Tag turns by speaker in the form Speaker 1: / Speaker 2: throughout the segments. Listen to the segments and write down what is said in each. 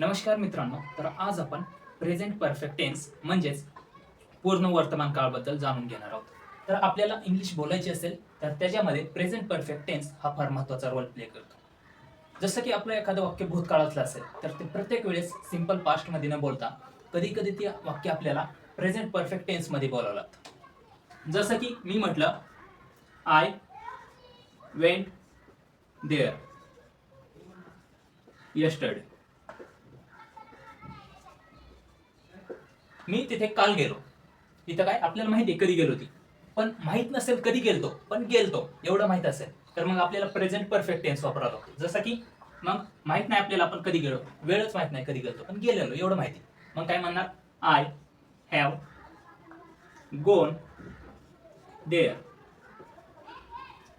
Speaker 1: नमस्कार मित्रांनो तर आज आपण प्रेझेंट परफेक्ट टेन्स म्हणजेच पूर्ण वर्तमान काळबद्दल जाणून घेणार आहोत. तर आपल्याला इंग्लिश बोलायची असेल तर त्याच्यामध्ये प्रेझेंट परफेक्ट टेन्स हा फार महत्त्वाचा रोल प्ले करतो. जसं की आपलं एखादं वाक्य भूतकाळातलं असेल तर ते प्रत्येक वेळेस सिंपल पास्टमध्ये न बोलता कधी कधी ते वाक्य आपल्याला प्रेझेंट परफेक्ट टेन्समध्ये बोलावं लागतं. जसं की मी म्हटलं आय वेंट देअर यस्टर्डे मी तिथे काल गेलो. तिथं काय आपल्याला माहिती आहे कधी गेलो ती. पण माहीत नसेल कधी गेलतो पण गेलतो. एवढं माहीत असेल. तर मग आपल्याला प्रेझेंट परफेक्ट टेन्स वापरावा लागतो. जसं की मग माहीत नाही आपल्याला आपण कधी गेलो. वेळच माहीत नाही कधी गेलतो पण गेलेलो एवढं माहिती. मग काय म्हणणार? I have gone there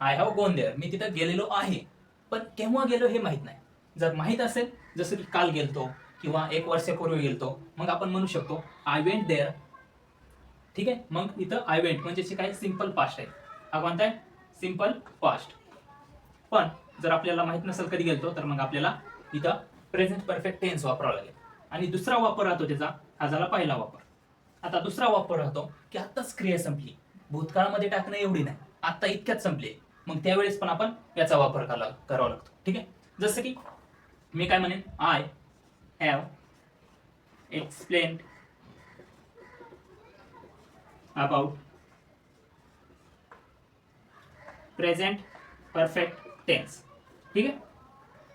Speaker 1: I have gone there मी तिथं गेलेलो आहे. पण केव्हा गेलो हे माहीत नाही. जर माहीत असेल जसं की काल गेलतो किंवा एक वर्षापूर्वी गेलतो. मग आपण म्हणू शकतो आय वेंट देअर ठीक आहे? मग इथं आय वेंट म्हणजे जे काय सिंपल पास्ट आहे. हा कोणता आहे? सिंपल पास्ट पण जर आपल्याला माहीत नसेल कधी गेलतो तर मग आपल्याला इथं प्रेझेंट परफेक्ट टेन्स वापरावा लागेल. आणि दुसरा वापर राहतो त्याचा हा झाला पहिला वापर. आता दुसरा वापर राहतो की आत्ताच क्रिया संपली. भूतकाळामध्ये टाकणं एवढी नाही. आत्ता इतक्यात संपली मग त्यावेळेस पण आपण याचा वापर करावा करावा लागतो. ठीक आहे? जसं की मी काय म्हणेन? I have explain about present perfect tense ठीक आहे?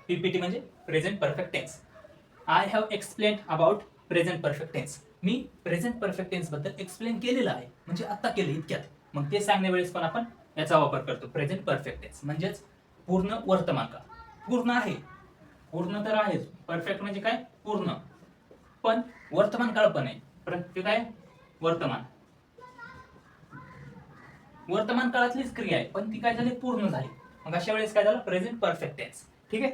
Speaker 1: पीपीटी म्हणजे present perfect tense I have explain about present perfect tense me present perfect टेन्सबद्दल एक्सप्लेन केलेलं आहे. म्हणजे आता केलं इतक्यात. मग ते सांगण्या वेळेस पण आपण याचा वापर करतो. प्रेझेंट परफेक्ट टेन्स म्हणजेच पूर्ण वर्तमान काळ. पूर्ण आहे. पूर्ण तर आहेच. परफेक्ट म्हणजे काय? पूर्ण. पण वर्तमान काळ पण आहे. परंतु काय? वर्तमान. वर्तमान काळातलीच क्रिया आहे पण ती काय झाली? पूर्ण झाली. मग अशा वेळेस काय झालं? प्रेझेंट परफेक्ट टेन्स ठीक आहे?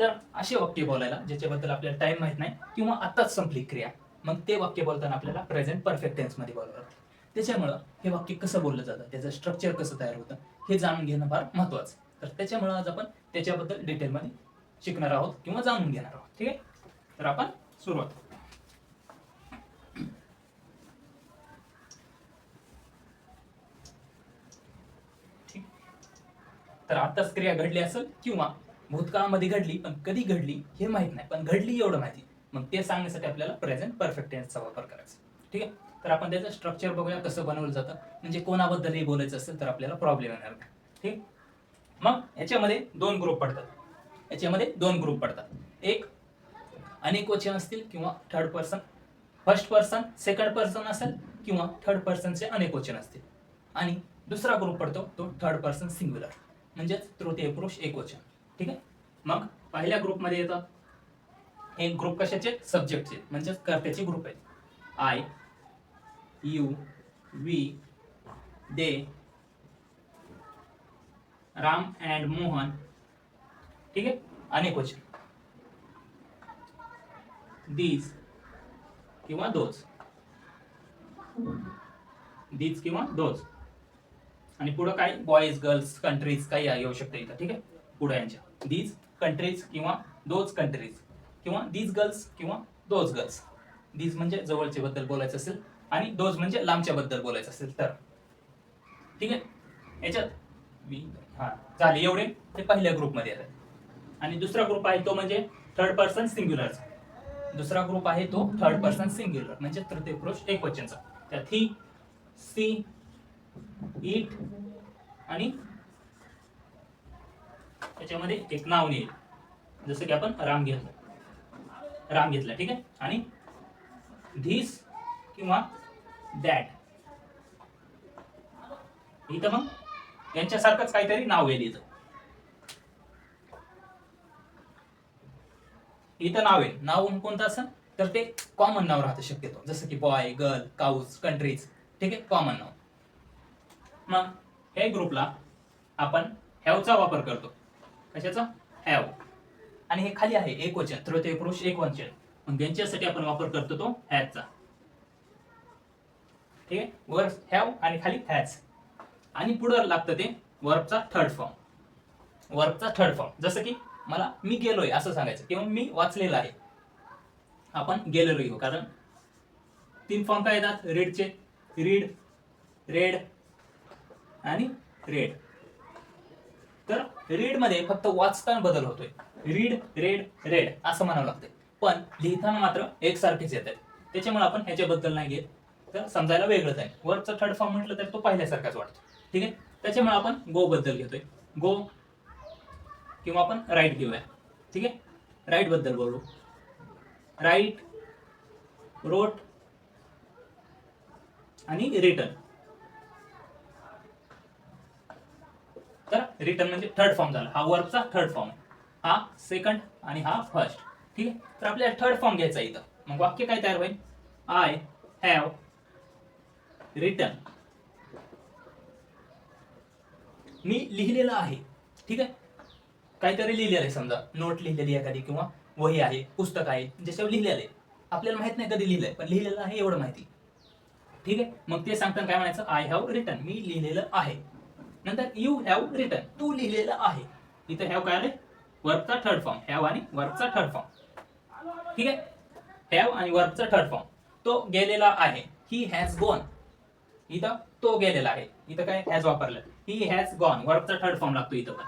Speaker 1: तर असे वाक्य बोलायला ज्याच्याबद्दल आपल्याला टाइम माहीत नाही किंवा आताच संपली क्रिया मग ते वाक्य बोलताना आपल्याला प्रेझेंट परफेक्ट टेन्समध्ये बोलावं लागतं. त्याच्यामुळं हे वाक्य कसं बोललं जातं? त्याचं स्ट्रक्चर कसं तयार होतं? हे जाणून घेणं फार महत्वाचं तर त्याच्यामुळं आज आपण त्याच्याबद्दल डिटेलमध्ये शिकणार आहोत किंवा जाणून घेणार आहोत. ठीक आहे? तर आपण सुरुवात करू. तर आताच क्रिया घडली असेल किंवा भूतकाळामध्ये घडली पण कधी घडली हे माहीत नाही. पण घडली एवढं माहिती. मग ते सांगण्यासाठी आपल्याला प्रेझेंट परफेक्ट टेन्सचा वापर करायचा. ठीक आहे? तर आपण त्याचं स्ट्रक्चर बघूया कसं बनवलं जातं. म्हणजे कोणाबद्दलही बोलायचं असेल तर आपल्याला प्रॉब्लेम येणार नाही. ठीक मग याच्यामध्ये दोन ग्रुप पडतात. याच्यामध्ये दोन ग्रुप पडतात. एक अनेक वचन असतील किंवा third person first person second person असेल किंवा थर्ड पर्सनचे अनेक वचन असतील. आणि दुसरा ग्रुप पडतो तो थर्ड पर्सन सिंग्युलर म्हणजेच तृतीय पुरुष एक वचन. ठीक आहे? मग पहिल्या ग्रुपमध्ये येतं. एक ग्रुप कशाचे? सब्जेक्टचे म्हणजेच कर्त्याचे ग्रुप आहेत. I you we they Ram and Mohan ठीक है? अनेक वचन दीज किंवा दोज दीज किंवा दोज आणि पुढं काय? बॉईज गर्ल्स कंट्रीज काही येऊ शकते इथं ठीक आहे पुढे यांच्या. दीज कंट्रीज किंवा दोज कंट्रीज किंवा दीज गर्ल्स किंवा दोज गर्ल्स दीज म्हणजे जवळचे बद्दल बोलायचं असेल आणि दोज म्हणजे लांबच्या बद्दल बोलायचं असेल तर. ठीक आहे याच्यात मी हा झाले एवढे. ते पहिल्या ग्रुपमध्ये येतात आणि दुसरा ग्रुप आहे तो म्हणजे थर्ड पर्सन सिंग्युलरचा दुसरा ग्रुप आहे तो थर्ड पर्सन सिंग्युलर म्हणजे तृतीय पुरुष एक वचनचा त्यात ही सी इट आणि त्याच्यामध्ये एक नाव येईल जसं की आपण राम घेतलं. राम घेतला ठीक आहे? आणि धीस किंवा दॅट इथं मग यांच्यासारखंच काहीतरी नाव येईल इथं. इथं नाव आहे. नाव कोणतं असेल तर ते कॉमन नाव राहतं शक्यतो. जसं की बॉय गर्ल काउज कंट्रीज ठीक आहे? कॉमन नाव. मग हे ग्रुपला आपण हॅवचा वापर करतो. कशाचा? हॅव आणि हे खाली आहे. एक वचन. तृतीय पुरुष एक वचन. मग यांच्यासाठी आपण वापर करतो तो हॅजचा ठीक आहे? वर हॅव आणि खाली हॅज आणि पुढं लागतं ते वर्बचा थर्ड फॉर्म वर्बचा थर्ड फॉर्म जसं की मला मी गेलोय असं सांगायचं. किंवा मी वाचलेलं आहे. आपण गेलेलो येऊ कारण तीन फॉर्म काय येतात? रेडचे रीड रेड आणि रेड तर रीडमध्ये फक्त वाचताना बदल होतोय. रीड रेड रेड असं म्हणावं लागतंय. पण लिहिताना मात्र एकसारखेच येत आहे त्याच्यामुळे आपण ह्याच्याबद्दल नाही घेत. तर समजायला वेगळंच आहे. वरचा थर्ड फॉर्म म्हटलं तर तो पाहिल्यासारखाच वाटतो. ठीक आहे? त्याच्यामुळे आपण गो बद्दल घेतोय. गो किंवा आपण राईट घेऊया. ठीक आहे? राईटबद्दल बोलू. राईट रोट आणि रिटर्न तर रिटर्न म्हणजे थर्ड फॉर्म झाला. हा वर्कचा थर्ड फॉर्म हा सेकंड आणि हा फर्स्ट ठीक आहे? तर आपल्याला थर्ड फॉर्म घ्यायचा इथं. मग वाक्य काय तयार होईल? आय हॅव रिटर्न मी लिहिलेलं आहे. ठीक आहे? काहीतरी लिहिलेलं आहे समजा. नोट लिहिलेली एखादी किंवा वही आहे पुस्तक आहे ज्याच्यावर लिहिलेलं आहे. आपल्याला माहीत नाही कधी लिहिलंय पण लिहिलेलं आहे एवढं माहिती. ठीक आहे? मग ते सांगताना काय म्हणायचं? आय हॅव रिटर्न मी लिहिलेलं आहे. नंतर यू हॅव रिटर्न तू लिहिलेलं आहे. इथं हॅव काय आले वर्कचा थर्ड फॉर्म हॅव आणि वर्कचा थर्ड फॉर्म ठीक आहे? हॅव आणि वर्कचा थर्ड फॉर्म तो गेलेला आहे. ही हॅज गॉन इथं तो गेलेला आहे. इथं काय? हॅज वापरलं. ही हॅज गॉन वर्कचा थर्ड फॉर्म लागतो इथं पण.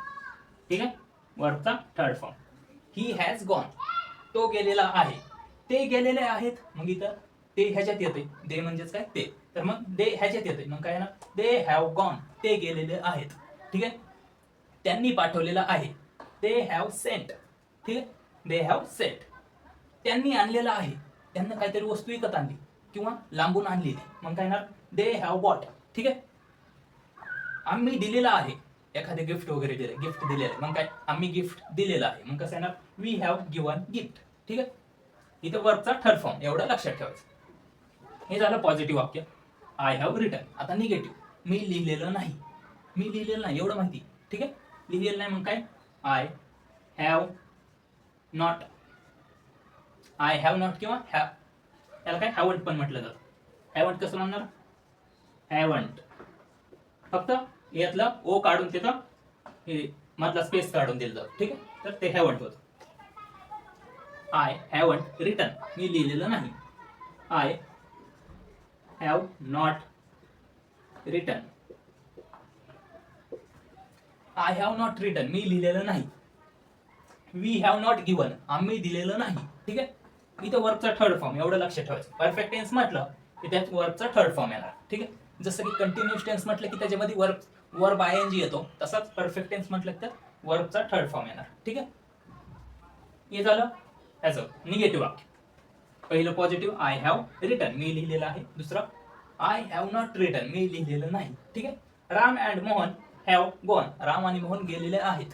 Speaker 1: ठीक आहे? वरचा third form he has gone तो गेलेला आहे. ते गेलेले आहेत. मग इथं ते ह्याच्यात येते दे म्हणजेच काय? ते. तर मग दे ह्याच्यात येते मग काय ना दे हॅव गॉन ते गेलेले आहेत. ठीक आहे? त्यांनी पाठवलेलं आहे. दे हॅव सेंट ठीक आहे? दे हॅव सेंट त्यांनी आणलेलं आहे. त्यांना काहीतरी वस्तू विकत आणली. किंवा लांबून आणली मग काय ना दे हॅव वॉट ठीक आहे? आम्ही दिलेलं आहे. एखादे गिफ्ट वगैरे दिले गिफ्ट दिलेलं. मग काय? आम्ही गिफ्ट दिलेलं आहे. मग कसं येणार वी हॅव गिवन गिफ्ट ठीक आहे? इथं वरचा थर्ड फॉर्म एवढं लक्षात ठेवायचं. हे झालं पॉझिटिव्ह वाक्य. आय हॅव रिटर्न आता निगेटिव्ह मी लिहिलेलं नाही. मी लिहिलेलं नाही. एवढं माहिती. ठीक आहे? लिहिलेलं नाही मग काय? I have not I have not किंवा हॅव त्याला काय? हॅवंट पण म्हटलं जातं. हॅवंट कसं म्हणणार? हॅवंट फक्त यातलं ओ काढून तिथं हे मधला स्पेस काढून दिलं जातं. ठीक आहे? तर ते हॅवंट होतं. आय हॅवंट रिटर्न मी लिहिलेलं नाही. I have not written I have not written मी लिहिलेलं नाही. वी हॅव नॉट गिवन आम्ही दिलेलं नाही. ठीक आहे? इथं वर्कचा थर्ड फॉर्म एवढं लक्ष ठेवायचं. परफेक्ट टेन्स म्हटलं की त्यात वर्कचा थर्ड फॉर्म येणार. ठीक आहे? जसं की कंटिन्युअस टेन्स म्हटलं की त्याच्यामध्ये work verb by N G येतो. तसाच परफेक्ट टेन्स म्हटलं तर वर्कचा थर्ड फॉर्म येणार. ठीक आहे? हे झालं ह्याचं निगेटिव्ह वाक्य. पहिलं पॉझिटिव्ह आय हॅव रिटर्न मी लिहिलेलं आहे. दुसरं आय हॅव नॉट रिटर्न मी लिहिलेलं नाही. ठीक आहे? Ram and Mohan have gone Ram आणि मोहन गेलेले आहेत.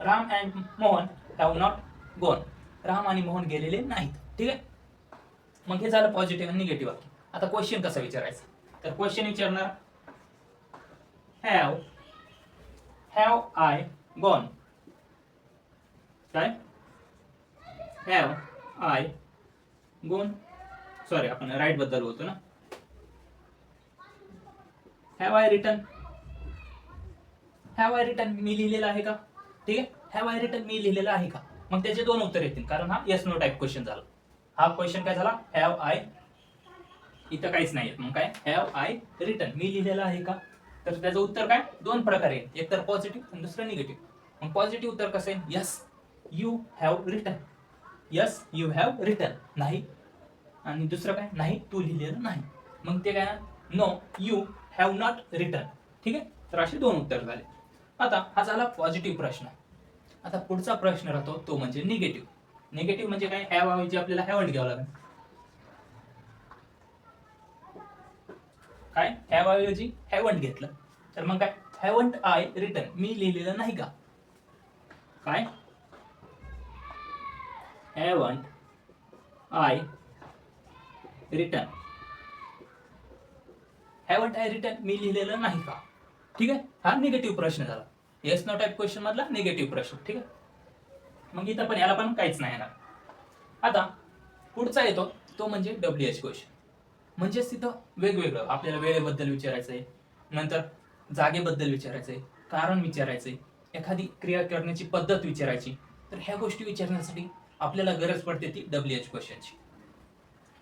Speaker 1: Ram and Mohan have not gone Ram आणि मोहन गेलेले नाहीत. ठीक आहे? मग हे झालं पॉझिटिव्ह आणि निगेटिव्ह वाक्य. आता क्वेश्चन कसं विचारायचं? तर क्वेश्चन विचारणार. हॅव हॅव आय गॉन काय? हॅव आय गोन सॉरी आपण राईटबद्दल बोलतो ना. Have I written have I written मी लिहिलेलं आहे का? ठीक आहे? हॅव आय रिटर्न मी लिहिलेलं आहे का? मग त्याचे दोन उत्तर येतील. कारण हा येस नो टाईप क्वेश्चन झाला. हा क्वेश्चन काय झाला? हॅव आय इथं काहीच नाही मग काय? हॅव आय रिटर्न मी लिहिलेलं आहे का? तर त्याचं उत्तर काय? दोन प्रकारे आहे एक तर पॉझिटिव्ह आणि दुसरं निगेटिव्ह मग पॉझिटिव्ह उत्तर कसं आहे? Yes you have written yes you have written नाही. आणि दुसरं काय? नाही तू लिहिलेलं नाही. मग ते काय? No you have not written ठीक आहे? तर असे दोन उत्तर झाले. आता हा झाला पॉझिटिव्ह प्रश्न. आता पुढचा प्रश्न राहतो तो म्हणजे निगेटिव्ह निगेटिव्ह म्हणजे काय? हॅव म्हणजे ऐवजी आपल्याला हॅवंट घ्यावं लागेल. काय? हॅव ऐवजी हॅवंट घेतलं. तर मग काय? हॅवंट आय रिटर्न मी लिहिलेलं नाही का? काय? Haven't I written haven't I written मी लिहिलेलं नाही का? ठीक आहे? हा निगेटिव्ह प्रश्न झाला. येस नो टाईप क्वेश्चन मधला निगेटिव्ह प्रश्न. ठीक आहे? मग इथं पण याला पण काहीच नाही येणार. आता पुढचा येतो. तो म्हणजे डब्ल्यू एच क्वेश्चन म्हणजेच तिथं वेगवेगळं. आपल्याला वेळेबद्दल विचारायचं आहे नंतर जागेबद्दल विचारायचं आहे कारण विचारायचं आहे एखादी क्रिया करण्याची पद्धत विचारायची तर ह्या गोष्टी विचारण्यासाठी आपल्याला गरज पडते ती डब्ल्यू एच क्वेश्चनची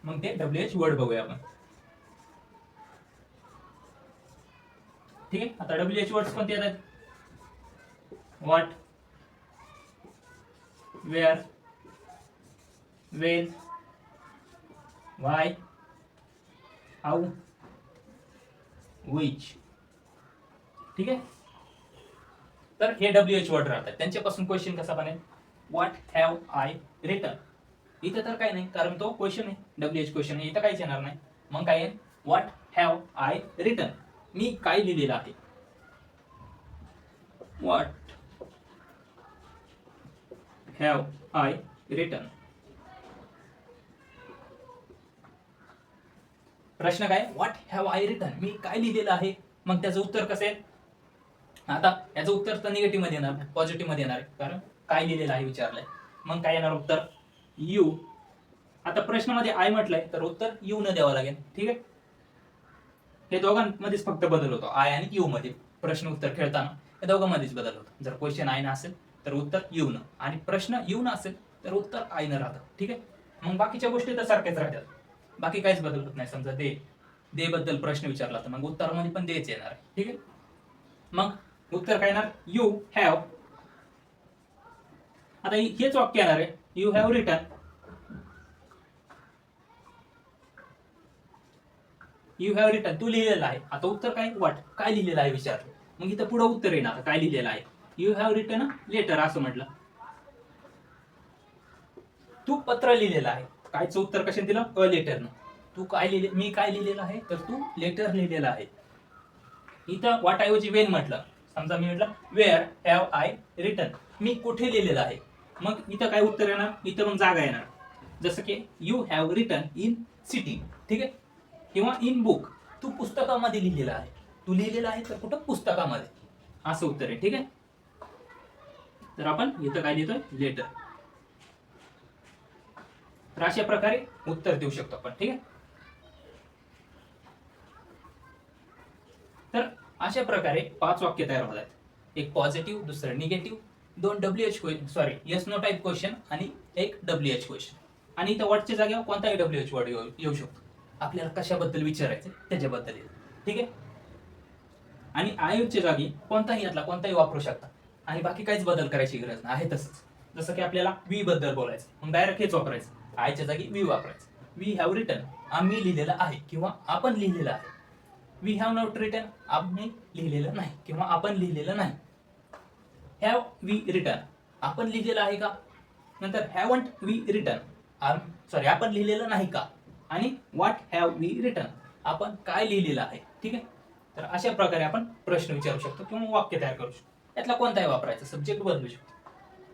Speaker 1: मग ते डब्ल्यू एच वर्ड बघूया आपण. ठीक आहे? आता डब्ल्यू एच वर्ड्स कोणते येतात? What where when why how which ठीक आहे? तर हे डब्ल्यू एच वर्ड राहतात. त्यांच्यापासून क्वेश्चन कसा बनेल? व्हॉट हॅव आय रिटर्न इथं तर काही नाही कारण तो क्वेश्चन आहे. डब्ल्यू एच क्वेश्चन आहे. इथं काहीच येणार नाही. मग काय आहे व्हॉट हॅव आय रिटर्न मी काय लिहिलेलं आहे? व्हॉट हॅव आय रिटर्न प्रश्न काय? व्हॉट हॅव आय रिटन मी काय लिहिलेलं आहे? मग त्याचं उत्तर कसं आहे? आता याचं उत्तर तर निगेटिव्हमध्ये येणार पॉझिटिव्हमध्ये येणार कारण काय लिहिलेलं आहे विचारलंय. मग काय येणार उत्तर? यू आता प्रश्नामध्ये आय म्हटलंय तर उत्तर यू न द्यावं लागेल. ठीक आहे? हे दोघांमध्येच फक्त बदल होतो. आय आणि यू मध्ये. प्रश्न उत्तर खेळताना हे दोघांमध्येच बदल होतो. जर क्वेश्चन आय न असेल तर उत्तर यू न. आणि प्रश्न यू न असेल तर उत्तर आय न राहतं. ठीक आहे? मग बाकीच्या गोष्टी तर सारख्याच राहतात. बाकी काहीच बदल होत नाही. समजा दे. दे बद्दल प्रश्न विचारला तर मग उत्तरामध्ये पण देच येणार. ठीक आहे? मग उत्तर काय येणार? यू हॅव आता हेच वाक्य येणार आहे. You have written you have written तू लिहिलेलं आहे. आता उत्तर काय? वाट काय लिहिलेलं आहे विचारलं मग इथं पुढे उत्तर येणार. काय लिहिलेलं आहे? यू हॅव रिटर्न लेटर असं म्हटलं. तू पत्र लिहिलेलं आहे. कायचं उत्तर कशाने दिलं? अ लेटरनं तू काय लिहिले मी काय लिहिलेलं आहे? तर तू लेटर लिहिलेलं आहे. इथं वाट ऐवजी वेन म्हटलं. समजा मी म्हटलं वेअर हॅव आय रिटर्न मी कुठे लिहिलेलं आहे? मग इथं काय उत्तर येणार? इथं मग जागा येणार. जसं की you have written in city ठीक आहे? किंवा इन बुक तू पुस्तकामध्ये लिहिलेलं आहे. तू लिहिलेलं आहे तर कुठं? पुस्तकामध्ये. असं उत्तर आहे. ठीक आहे? तर आपण इथं काय लिहितोय? लेटर तर अशा प्रकारे उत्तर देऊ शकतो आपण ठीक आहे? तर अशा प्रकारे पाच वाक्य तयार होतात एक पॉझिटिव्ह दुसरं निगेटिव्ह दोन W H question sorry yes no type question आणि एक डब्ल्यू एच क्वेश्चन आणि इथं वर्डच्या जागेवर कोणताही डब्ल्यू एच वर्ड येऊ शकतो. आपल्याला कशाबद्दल विचारायचं त्याच्याबद्दल येईल. ठीक आहे? आणि आयुच्या जागी कोणताही यातला कोणताही वापरू शकता. आणि बाकी काहीच बदल करायची गरज नाही. आहे तसंच. जसं की आपल्याला वी बद्दल बोलायचं मग डायरेक्ट हेच वापरायचं. आयच्या जागी वी वापरायचं. वी हॅव रिटर्न आम्ही लिहिलेलं आहे किंवा आपण लिहिलेलं आहे. वी हॅव नॉट रिटर्न आम्ही लिहिलेलं नाही किंवा आपण लिहिलेलं नाही. हॅव वी रिटर्न आपण लिहिलेलं आहे का? नंतर हॅवंट वी रिटर्न सॉरी आपण लिहिलेलं नाही का? आणि व्हॉट हॅव वी रिटर्न आपण काय लिहिलेलं आहे? ठीक आहे? तर अशा प्रकारे आपण प्रश्न विचारू शकतो किंवा वाक्य तयार करू शकतो. यातला कोणताही वापरायचा सब्जेक्ट बदलू शकतो.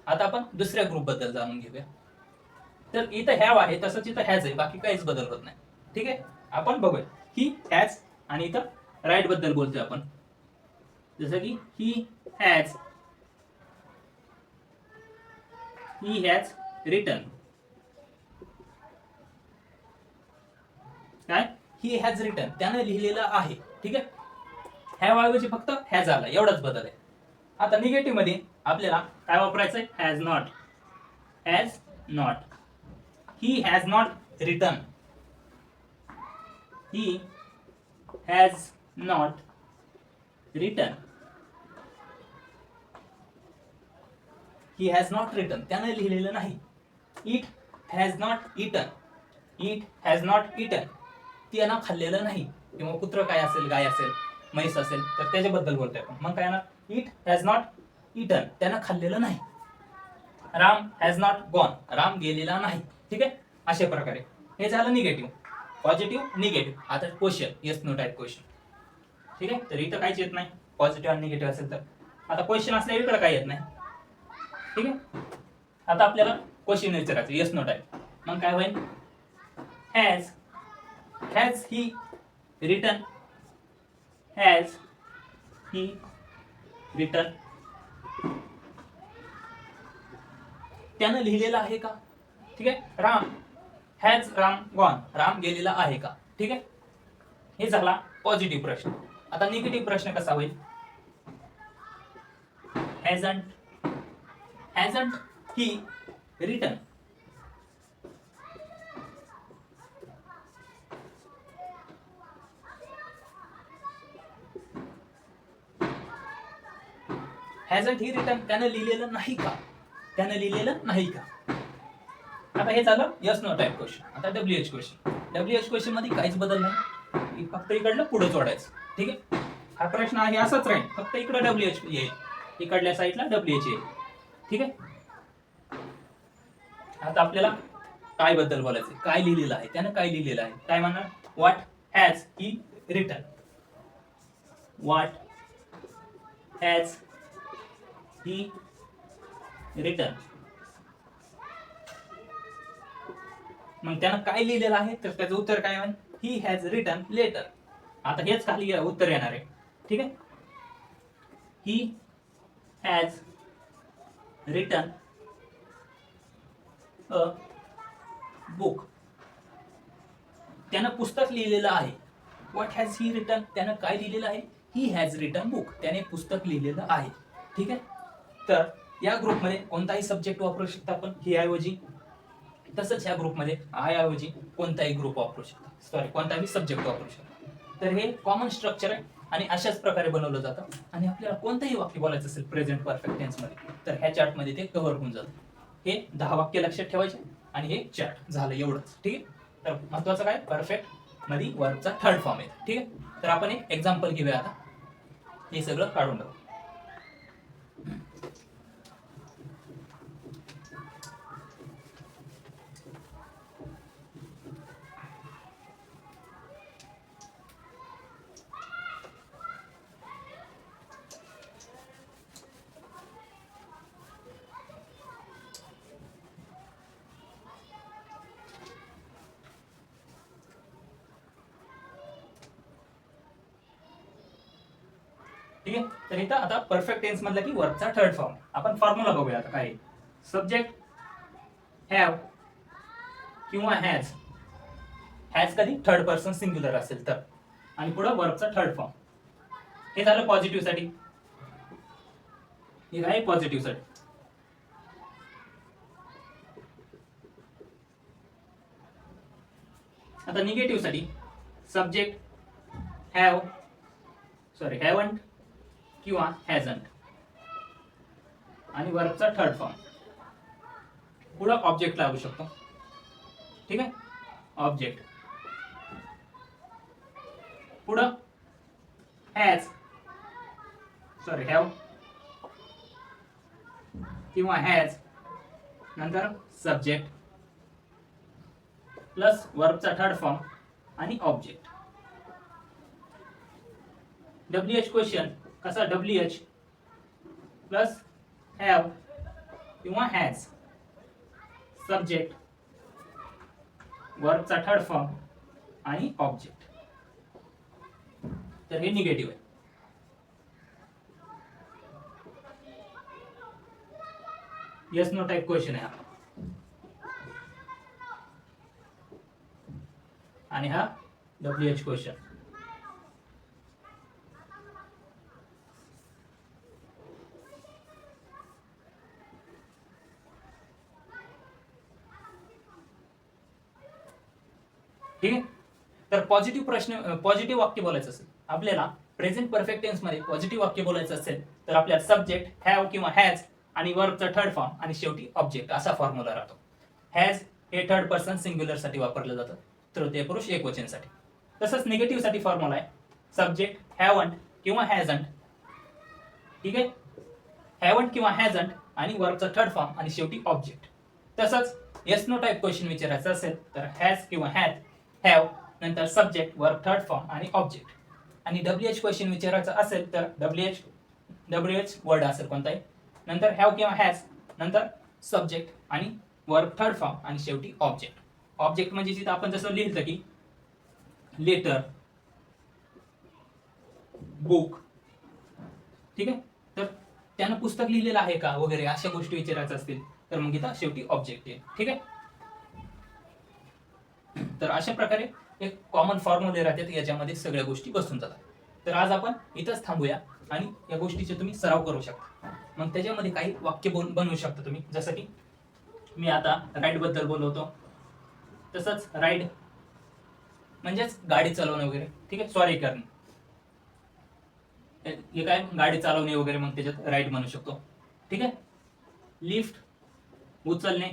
Speaker 1: आता आपण दुसऱ्या ग्रुपबद्दल जाणून घेऊया. तर इथं हॅव आहे तसंच इथं हॅज आहे बाकी काहीच बदल होत नाही. ठीक आहे? आपण बघूया. ही हॅज आणि इथं राईटबद्दल बोलतोय आपण. जसं की he has he has written काय? ही हॅज रिटर्न त्यानं लिहिलेलं आहे. ठीक आहे? हॅव ऐवजी फक्त हॅज आला. एवढाच बदल आहे. आता निगेटिव्हमध्ये आपल्याला काय वापरायचं आहे has not has not he has not written he has not written he has not written त्याने लिहिलेलं नाही. It has not eaten it has not eaten त्यानं खाल्लेलं नाही. किंवा कुत्र काय असेल गाय असेल म्हैस असेल तर त्याच्याबद्दल बोलतोय आपण. मग काय ना इट हॅज नॉट इटन त्यानं खाल्लेलं नाही. Ram has not gone Ram गेलेला नाही. ठीक आहे? अशा प्रकारे. हे झालं निगेटिव्ह पॉझिटिव्ह निगेटिव्ह आता question yes no type question ठीक आहे? तर इथं काहीच येत नाही. पॉझिटिव्ह आणि निगेटिव्ह असेल तर. आता क्वेश्चन असल्या इकडे काही येत नाही. ठीक आहे? आता आपल्याला क्वेश्चन विचारायचं. येस नो टाईप मग काय होईल? Has has he written has he written त्यानं लिहिलेलं आहे का? ठीक आहे? राम. हॅज राम गॉन राम गेलेला आहे का? ठीक आहे? हे झाला पॉझिटिव्ह प्रश्न. आता निगेटिव्ह प्रश्न कसा होईल? हॅझंट हॅझंट ही रिटर्न हॅझंट ही रिटर्न त्यानं लिहिलेलं नाही का? त्यानं लिहिलेलं नाही का? आता हे झालं यस नो टाईप क्वेश्चन आता W H question W H क्वेश्चनमध्ये काहीच बदल नाही. फक्त इकडलं पुढे जोडायचं. ठीक आहे? हा प्रश्न आहे असाच राहील. फक्त इकडं डब्ल्यू एच येईल इकडल्या साईडला डब्ल्यू एच येईल ठीक आहे? आता आपल्याला काय बद्दल बोलायचं काय लिहिलेलं आहे? त्यानं काय लिहिलेलं आहे? काय म्हणणार what has he written what has he written मग त्यानं काय लिहिलेलं आहे? तर त्याचं उत्तर काय म्हण? ही हॅज रिटर्न लेटर आता हेच खाली उत्तर येणार आहे. ठीक आहे? He has written a book त्यानं पुस्तक लिहिलेलं आहे. व्हॉट हॅज ही रिटर्न त्यानं काय लिहिलेलं आहे? ही हॅज रिटर्न बुक त्याने पुस्तक लिहिलेलं आहे. ठीक आहे? तर या ग्रुपमध्ये कोणताही सब्जेक्ट वापरू शकता आपण. ही ऐवजी तसंच ह्या ग्रुपमध्ये आय ऐवजी कोणताही ग्रुप वापरू शकता. सॉरी कोणताही सब्जेक्ट वापरू शकता. तर हे कॉमन स्ट्रक्चर आहे आणि अशाच प्रकारे बनवलं जातं. आणि आपल्याला कोणतंही वाक्य बोलायचं असेल प्रेझेंट परफेक्ट टेन्समध्ये तर ह्या चार्टमध्ये ते कव्हर होऊन जातं. हे दहा वाक्य लक्षात ठेवायचे आणि हे चार्ट झालं एवढंच. ठीक आहे? तर महत्वाचं काय? परफेक्टमध्ये वर्कचा थर्ड फॉर्म आहे. ठीक आहे? तर आपण एक एक्झाम्पल घेऊया आता. हे सगळं काढून टाकू. ठीक आहे? तर इथं आता परफेक्ट टेन्स मधला की वर्कचा थर्ड फॉर्म आपण फॉर्म्युला बघूया आता काय सब्जेक्ट हॅव किंवा हॅज हॅज कधी? थर्ड पर्सन सिंग्युलर असेल तर. आणि पुढं वर्कचा थर्ड फॉर्म हे झालं पॉझिटिव्हसाठी. हे आहे पॉझिटिव्हसाठी. आता निगेटिव्हसाठी सब्जेक्ट हॅव सॉरी हॅवंट किंवा हॅजंट आणि वर्कचा थर्ड फॉर्म पुढं ऑब्जेक्ट लागू शकतो. ठीक आहे? ऑब्जेक्ट पुढं हॅज सॉरी हॅव किंवा हॅज नंतर सब्जेक्ट प्लस वर्कचा थर्ड फॉर्म आणि ऑब्जेक्ट डब्ल्यू एच क्वेश्चन कसा डब्ल्यू एच? प्लस हॅव किंवा हॅज सब्जेक्ट वर्कचा थर्ड फॉर्म आणि ऑब्जेक्ट तर हे निगेटिव्ह आहे. येस नो टाईप क्वेश्चन आहे हा. आणि हा डब्ल्यू एच क्वेश्चन ठीक आहे तर पॉझिटिव्ह प्रश्न पॉझिटिव्ह वाक्य बोलायचं असेल आपल्याला प्रेझेंट परफेक्ट टेन्समध्ये पॉझिटिव्ह वाक्य बोलायचं असेल तर आपल्याला सब्जेक्ट हॅव किंवा हॅज आणि वर्कचा थर्ड फॉर्म आणि शेवटी ऑब्जेक्ट असा फॉर्म्युला राहतो. हॅज हे थर्ड पर्सन सिंग्युलरसाठी वापरलं जातं. तृतीय पुरुष एकवचनसाठी. तसंच निगेटिव्हसाठी फॉर्म्युला आहे. सब्जेक्ट हॅवंट किंवा हॅझंट ठीक आहे? हॅवंट किंवा हॅझंट आणि वर्कचा थर्ड फॉर्म आणि शेवटी ऑब्जेक्ट तसंच येस नो टाईप क्वेश्चन विचारायचं असेल तर हॅज किंवा हॅज हॅव नंतर सब्जेक्ट वर्क थर्ड फॉर्म आणि ऑब्जेक्ट आणि डब्ल्यू एच क्वेश्चन विचारायचं असेल तर W H W H word असेल कोणताही. नंतर हॅव किंवा हॅज नंतर सब्जेक्ट आणि वर्क थर्ड फॉर्म आणि शेवटी ऑब्जेक्ट ऑब्जेक्ट म्हणजे जिथं आपण जसं लिहिलं की लेटर बुक ठीक आहे? तर त्यानं पुस्तक लिहिलेलं आहे का वगैरे अशा गोष्टी विचारायच्या असतील तर मग इथं शेवटी ऑब्जेक्ट येईल. ठीक आहे? तर अशा प्रकारे एक कॉमन फॉर्म्युले राहतात याच्यामध्ये सगळ्या गोष्टी बसून जातात. तर आज आपण इथंच थांबूया आणि या गोष्टीचे तुम्ही सराव करू शकता. मग त्याच्यामध्ये काही वाक्य बोल बनवू शकता तुम्ही. जसं की मी आता राईडबद्दल बोलवतो. तसंच राईड म्हणजेच गाडी चालवणे वगैरे. ठीक आहे? सॉरी करणे हे हे काय? गाडी चालवणे वगैरे मग त्याच्यात राईड म्हणू शकतो. ठीक आहे? लिफ्ट उचलणे.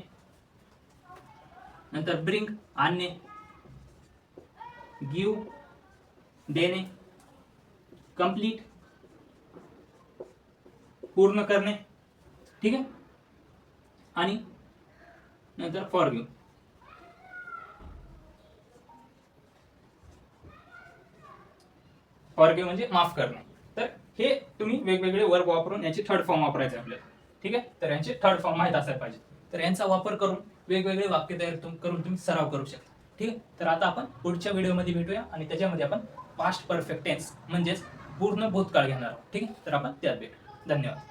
Speaker 1: नंतर ब्रिंग आणणे. गिव देणे कंप्लीट पूर्ण करणे ठीक आहे? आणि नंतर फॉरगिव फॉरगिव म्हणजे माफ करणे. तर हे तुम्ही वेगवेगळे वर्ब वापरून याचे थर्ड फॉर्म वापरायचे आपल्याला. ठीक आहे? तर यांचे थर्ड फॉर्म माहीत असायला पाहिजे. तर यांचा वापर करून वेगवेगळे वाक्य तयार करून तुम्ही सराव करू शकता. ठीक आहे? तर आता आपण पुढच्या व्हिडिओमध्ये भेटूया आणि त्याच्यामध्ये आपण पास्ट परफेक्ट टेन्स म्हणजेच पूर्ण भूतकाळ घेणार आहोत. ठीक आहे? तर आपण त्यात भेटू. धन्यवाद.